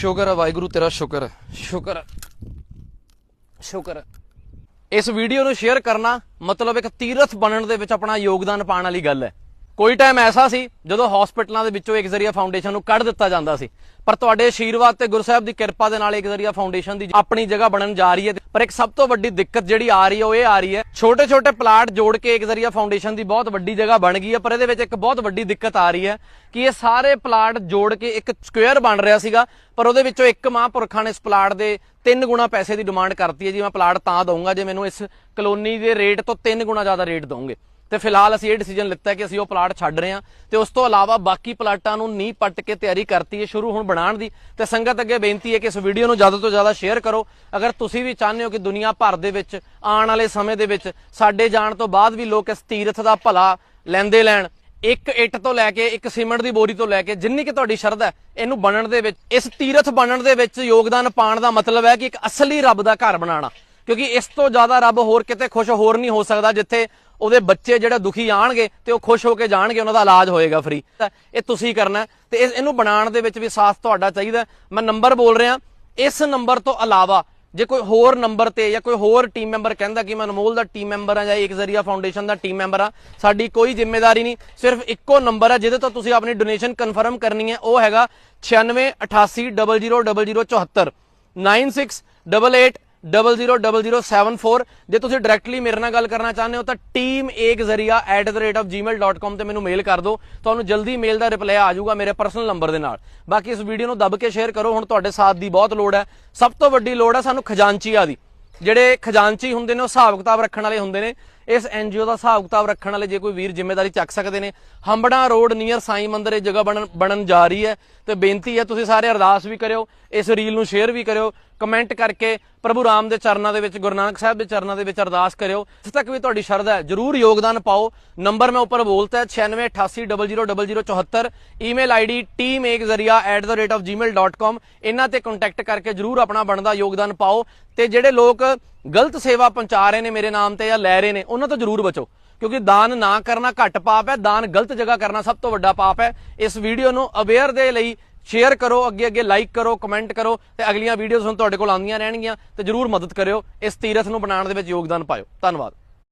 ਸ਼ੁਕਰ ਹੈ, ਵਾਹਿਗੁਰੂ ਤੇਰਾ ਸ਼ੁਕਰ ਸ਼ੁਕਰ ਸ਼ੁਕਰ ਇਸ ਵੀਡੀਓ ਨੂੰ ਸ਼ੇਅਰ ਕਰਨਾ ਮਤਲਬ ਇੱਕ ਤੀਰਥ ਬਣਨ ਦੇ ਵਿੱਚ ਆਪਣਾ ਯੋਗਦਾਨ ਪਾਉਣ ਵਾਲੀ ਗੱਲ ਹੈ। ਕੋਈ ਟਾਈਮ ਐਸਾ ਸੀ ਜਦੋਂ ਹਸਪੀਟਲਾਂ ਦੇ ਵਿੱਚੋਂ ਇੱਕ ਜ਼ਰੀਆ ਫਾਊਂਡੇਸ਼ਨ ਨੂੰ ਕੱਢ ਦਿੱਤਾ ਜਾਂਦਾ ਸੀ। ਪਰ ਤੁਹਾਡੇ ਆਸ਼ੀਰਵਾਦ ਤੇ ਗੁਰਸਾਹਿਬ ਦੀ ਕਿਰਪਾ ਦੇ ਨਾਲ ਇੱਕ ਜ਼ਰੀਆ ਫਾਊਂਡੇਸ਼ਨ ਦੀ ਆਪਣੀ ਜਗ੍ਹਾ ਬਣਨ ਜਾ ਰਹੀ ਹੈ ਪਰ ਇੱਕ ਸਭ ਤੋਂ ਵੱਡੀ ਦਿੱਕਤ ਜਿਹੜੀ ਆ ਰਹੀ ਹੈ, ਉਹ ਇਹ ਆ ਰਹੀ ਹੈ ਛੋਟੇ ਛੋਟੇ ਪਲਾਟ ਜੋੜ ਕੇ ਇੱਕ ਜ਼ਰੀਆ ਫਾਊਂਡੇਸ਼ਨ ਦੀ ਬਹੁਤ ਵੱਡੀ ਜਗ੍ਹਾ ਬਣ ਗਈ ਹੈ, ਪਰ ਇਹਦੇ ਵਿੱਚ ਇੱਕ ਬਹੁਤ ਵੱਡੀ ਦਿੱਕਤ ਆ ਰਹੀ ਹੈ ਕਿ ਇਹ ਸਾਰੇ ਪਲਾਟ ਜੋੜ ਕੇ ਇੱਕ ਸਕੁਅਰ ਬਣ ਰਿਹਾ ਸੀਗਾ, ਪਰ ਉਹਦੇ ਵਿੱਚੋਂ ਇੱਕ ਮਹਾਂਪੁਰਖਾਂ ਨੇ ਇਸ ਪਲਾਟ ਦੇ ਤਿੰਨ ਗੁਣਾ ਪੈਸੇ ਦੀ ਡਿਮਾਂਡ ਕਰਤੀ ਹੈ। ਜੀ, ਮੈਂ ਪਲਾਟ ਤਾਂ ਦਊਂਗਾ, ਜੇ ਮੈਨੂੰ ਇਸ ਕਲੋਨੀ ਦੇ ਰੇਟ ਤੋਂ ਤਿੰਨ ਗੁਣਾ ਜ਼ਿਆਦਾ ਰੇਟ ਦਊਂਗੇ। ਤੇ ਫਿਲਹਾਲ ਅਸੀਂ ਇਹ ਡਿਸੀਜਨ ਲਿੱਤਾ ਕਿ ਅਸੀਂ ਉਹ ਪਲਾਟ ਛੱਡ ਰਹੇ ਹਾਂ ਤੇ ਉਸ ਤੋਂ ਇਲਾਵਾ ਬਾਕੀ ਪਲਾਟਾਂ ਨੂੰ ਨੀਂਹ ਪੱਟ ਕੇ ਤਿਆਰੀ ਕਰਤੀ ਹੈ ਸ਼ੁਰੂ ਹੁਣ ਬਣਾਉਣ ਦੀ। ਤੇ ਸੰਗਤ ਅੱਗੇ ਬੇਨਤੀ ਹੈ ਕਿ ਇਸ ਵੀਡੀਓ ਨੂੰ ਜ਼ਿਆਦਾ ਤੋਂ ਜ਼ਿਆਦਾ ਸ਼ੇਅਰ ਕਰੋ। ਅਗਰ ਤੁਸੀਂ ਵੀ ਚਾਹੁੰਦੇ ਹੋ ਕਿ ਦੁਨੀਆ ਭਰ ਦੇ ਵਿੱਚ ਆਉਣ ਵਾਲੇ ਸਮੇਂ ਦੇ ਵਿੱਚ ਸਾਡੇ ਜਾਣ ਤੋਂ ਬਾਅਦ ਵੀ ਲੋਕ ਇਸ ਤੀਰਥ ਦਾ ਭਲਾ ਲੈਂਦੇ ਲੈਣ, ਇੱਕ ਇੱਟ ਤੋਂ ਲੈ ਕੇ, ਇੱਕ ਸੀਮੈਂਟ ਦੀ ਬੋਰੀ ਤੋਂ ਲੈ ਕੇ, ਜਿੰਨੀ ਕਿ ਤੁਹਾਡੀ ਸ਼ਰਧਾ ਹੈ, ਇਹਨੂੰ ਬਣਨ ਦੇ ਵਿੱਚ, ਇਸ ਤੀਰਥ ਬਣਨ ਦੇ ਵਿੱਚ ਯੋਗਦਾਨ ਪਾਉਣ ਦਾ ਮਤਲਬ ਹੈ ਕਿ ਇੱਕ ਅਸਲੀ ਰੱਬ ਦਾ ਘਰ ਬਣਾਉਣਾ। ਕਿਉਂਕਿ ਇਸ ਤੋਂ ਜ਼ਿਆਦਾ ਰੱਬ ਹੋਰ ਕਿਤੇ ਖੁਸ਼ ਹੋਰ ਨਹੀਂ ਹੋ ਸਕਦਾ ਜਿੱਥੇ ਉਹਦੇ ਬੱਚੇ ਜਿਹੜੇ ਦੁਖੀ ਆਣਗੇ ਤੇ ਉਹ ਖੁਸ਼ ਹੋ ਕੇ ਜਾਣਗੇ, ਉਹਨਾਂ ਦਾ ਇਲਾਜ ਹੋਏਗਾ ਫ੍ਰੀ ਇਹ ਤੁਸੀਂ ਕਰਨਾ ਹੈ ਤੇ ਇਹਨੂੰ ਬਣਾਉਣ ਦੇ ਵਿੱਚ ਵੀ ਸਾਥ ਤੁਹਾਡਾ ਚਾਹੀਦਾ ਮੈਂ ਨੰਬਰ ਬੋਲ ਰਿਹਾ, ਇਸ ਨੰਬਰ ਤੋਂ ਇਲਾਵਾ ਜੇ ਕੋਈ ਹੋਰ ਨੰਬਰ ਤੇ ਜਾਂ ਕੋਈ ਹੋਰ ਟੀਮ ਮੈਂਬਰ ਕਹਿੰਦਾ ਕਿ ਮੈਂ ਅਨਮੋਲ ਦਾ ਟੀਮ ਮੈਂਬਰ ਹਾਂ ਜਾਂ ਇੱਕ ਜ਼ਰੀਆ ਫਾਊਂਡੇਸ਼ਨ ਦਾ ਟੀਮ ਮੈਂਬਰ ਹਾਂ, ਸਾਡੀ ਕੋਈ ਜ਼ਿੰਮੇਵਾਰੀ ਨਹੀਂ, ਸਿਰਫ ਇੱਕੋ ਨੰਬਰ ਹੈ ਜਿਹਦੇ ਤੋਂ ਤੁਸੀਂ ਆਪਣੀ ਡੋਨੇਸ਼ਨ ਕਨਫਰਮ ਕਰਨੀ ਹੈ, ਉਹ ਹੈਗਾ 9688000074 9688000074 ਜੇ ਤੁਸੀਂ ਡਾਇਰੈਕਟਲੀ ਮੇਰੇ ਨਾਲ ਗੱਲ ਕਰਨਾ ਚਾਹੁੰਦੇ ਹੋ ਤਾਂ ਟੀਮ ਏਕ ਜ਼ਰੀਆ @gmail.com ਤੇ ਮੈਨੂੰ ਮੇਲ ਕਰ ਦਿਓ। ਤੁਹਾਨੂੰ ਜਲਦੀ ਮੇਲ ਦਾ ਰਿਪਲਾਈ ਆ ਜਾਊਗਾ ਮੇਰੇ ਪਰਸਨਲ ਨੰਬਰ ਦੇ ਨਾਲ। ਬਾਕੀ ਇਸ ਵੀਡੀਓ ਨੂੰ ਦੱਬ ਕੇ ਸ਼ੇਅਰ ਕਰੋ, ਹੁਣ ਤੁਹਾਡੇ ਸਾਥ ਦੀ ਬਹੁਤ ਲੋੜ ਹੈ। ਸਭ ਤੋਂ ਵੱਡੀ ਲੋੜ ਹੈ ਸਾਨੂੰ ਖਜ਼ਾਨਚੀਆਂ ਦੀ। ਜਿਹੜੇ ਖਜ਼ਾਨਚੀ ਹੁੰਦੇ ਨੇ, ਉਹ ਹਿਸਾਬ ਕਿਤਾਬ ਰੱਖਣ ਵਾਲੇ ਹੁੰਦੇ ਨੇ। ਇਸ ਐਨਜੀਓ ਦਾ ਹਿਸਾਬ ਕਿਤਾਬ ਰੱਖਣ ਵਾਲੇ ਜੇ ਕੋਈ ਵੀਰ ਜ਼ਿੰਮੇਵਾਰੀ ਚੱਕ ਸਕਦੇ ਨੇ। ਹੰਬੜਾ ਰੋਡ ਨੀਅਰ ਸਾਈ ਮੰਦਿਰ ਇਹ ਜਗ੍ਹਾ ਬਣਨ ਬਣਨ ਜਾ ਰਹੀ ਹੈ। ਤੇ ਬੇਨਤੀ ਹੈ ਤੁਸੀਂ ਸਾਰੇ ਅਰਦਾਸ ਵੀ ਕਰਿਓ, ਇਸ ਰੀਲ ਨੂੰ ਸ਼ੇਅਰ ਵੀ ਕਰਿਓ। ਕਮੈਂਟ ਕਰਕੇ ਪ੍ਰਭੂ ਰਾਮ ਦੇ ਚਰਨਾਂ ਦੇ ਵਿੱਚ, ਗੁਰੂ ਨਾਨਕ ਸਾਹਿਬ ਦੇ ਚਰਨਾਂ ਦੇ ਵਿੱਚ ਅਰਦਾਸ ਕਰਿਓ। ਜਿੱਥੇ ਤੱਕ ਵੀ ਤੁਹਾਡੀ ਸ਼ਰਧਾ ਹੈ। ਜਰੂਰ ਯੋਗਦਾਨ ਪਾਓ। ਨੰਬਰ ਮੈਂ ਉੱਪਰ ਬੋਲਤਾ ਹੈ 9688000074 ਈਮੇਲ ਆਈਡੀ teamekzaria@gmail.com ਇਹਨਾਂ ਤੇ ਕੰਟੈਕਟ ਕਰਕੇ ਜਰੂਰ ਆਪਣਾ ਬਣਦਾ ਯੋਗਦਾਨ ਪਾਓ। ਤੇ ਜਿਹੜੇ ਲੋਕ ਗਲਤ ਸੇਵਾ ਪਹੁੰਚਾ ਰਹੇ ਨੇ ਮੇਰੇ ਨਾਮ ਤੇ ਜਾਂ ਲੈ ਰਹੇ ਨੇ, ਉਹਨਾਂ ਤੋਂ ਜਰੂਰ ਬਚੋ। ਕਿਉਂਕਿ ਦਾਨ ਨਾ ਕਰਨਾ ਘੱਟ ਪਾਪ ਹੈ। ਦਾਨ ਗਲਤ ਜਗ੍ਹਾ ਕਰਨਾ ਸਭ ਤੋਂ ਵੱਡਾ ਪਾਪ ਹੈ। ਇਸ ਵੀਡੀਓ ਨੂੰ ਅਵੇਅਰ ਦੇ ਲਈ ਸ਼ੇਅਰ ਕਰੋ, ਅੱਗੇ ਅੱਗੇ ਲਾਈਕ ਕਰੋ ਕਮੈਂਟ ਕਰੋ ਤੇ ਅਗਲੀਆਂ ਵੀਡੀਓਜ਼ ਹੁਣ ਤੁਹਾਡੇ ਕੋਲ ਆਉਂਦੀਆਂ ਰਹਿਣਗੀਆਂ ਤੇ ਜਰੂਰ ਮਦਦ ਕਰਿਓ, ਇਸ ਤੀਰਥ ਨੂੰ ਬਣਾਉਣ ਦੇ ਵਿੱਚ ਯੋਗਦਾਨ ਪਾਇਓ। ਧੰਨਵਾਦ।